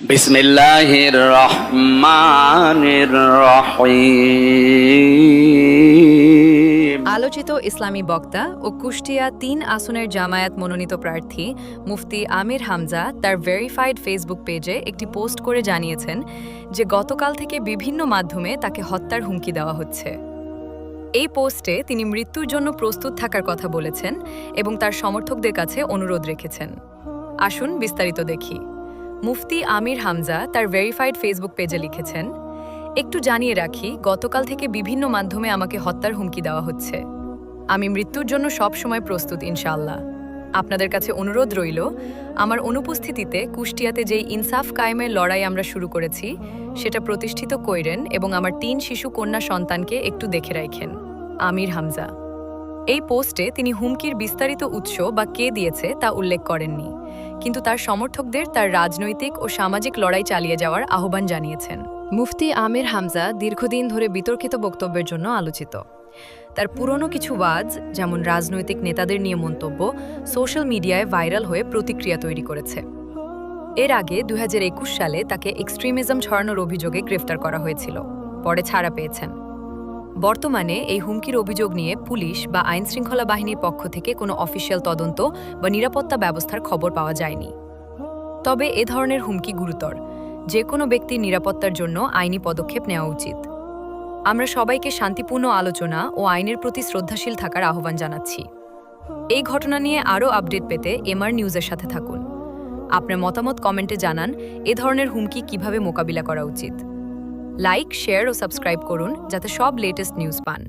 بسم الله الرحمن الرحيم আলোচিত ইসলামী বক্তা ও কুষ্টিয়া তিন আসনের জামায়াত মনোনীত প্রার্থী মুফতি আমির হামজা তার ভেরিফাইড ফেসবুক পেজে একটি পোস্ট করে জানিয়েছেন যে গতকাল থেকে বিভিন্ন মাধ্যমে তাকে হত্যার হুমকি দেওয়া হচ্ছে এই পোস্টে তিনি মৃত্যুর জন্য প্রস্তুত থাকার কথা বলেছেন এবং তার সমর্থকদের কাছে অনুরোধ রেখেছেন আসুন বিস্তারিত দেখি মুফতি আমির হামজা তার ভেরিফাইড ফেসবুক পেজে লিখেছেন, একটু জানিয়ে রাখি, গতকাল থেকে বিভিন্ন মাধ্যমে আমাকে হত্যার হুমকি দেওয়া হচ্ছে। আমি মৃত্যুর জন্য সব সময় প্রস্তুত, ইনশাআল্লাহ। আপনাদের কাছে অনুরোধ রইল, আমার অনুপস্থিতিতে কুষ্টিয়াতে যেই ইনসাফ কায়েমের লড়াই আমরা শুরু করেছি, সেটা প্রতিষ্ঠিত কইরেন এবং আমার তিন শিশু কন্যা সন্তানকে একটু দেখে রাখেন। আমির হামজা। এই পোস্টে তিনি হুমকির বিস্তারিত উৎস বা কে দিয়েছে তা উল্লেখ করেননি। কিন্তু তার সমর্থকদের তার রাজনৈতিক ও সামাজিক লড়াই চালিয়ে যাওয়ার আহ্বান জানিয়েছেন। মুফতি আমির হামজা দীর্ঘদিন ধরে বিতর্কিত বক্তব্যের জন্য আলোচিত। তার পুরনো কিছু ওয়াজ, যেমন রাজনৈতিক নেতাদের নিয়ে মন্তব্য, সোশ্যাল মিডিয়ায় ভাইরাল হয়ে প্রতিক্রিয়া তৈরি করেছে। এর আগে দু হাজার একুশ সালে তাকে এক্সট্রিমিজম ছড়ানোর অভিযোগে গ্রেফতার করা হয়েছিল। পরে ছাড়া পেয়েছেন। বর্তমানে এই হুমকির অভিযোগ নিয়ে পুলিশ বা আইনশৃঙ্খলা বাহিনীর পক্ষ থেকে কোনো অফিসিয়াল তদন্ত বা নিরাপত্তা ব্যবস্থার খবর পাওয়া যায়নি। তবে এ ধরনের হুমকি গুরুতর। যে কোনো ব্যক্তির নিরাপত্তার জন্য আইনি পদক্ষেপ নেওয়া উচিত। আমরা সবাইকে শান্তিপূর্ণ আলোচনা ও আইনের প্রতি শ্রদ্ধাশীল থাকার আহ্বান জানাচ্ছি। এই ঘটনা নিয়ে আরও আপডেট পেতে এমআর নিউজের সাথে থাকুন। আপনার মতামত কমেন্টে জানান এ ধরনের হুমকি কীভাবে মোকাবিলা করা উচিত। লাইক শেয়ার ও সাবস্ক্রাইব করুন যাতে সব লেটেস্ট নিউজ পান।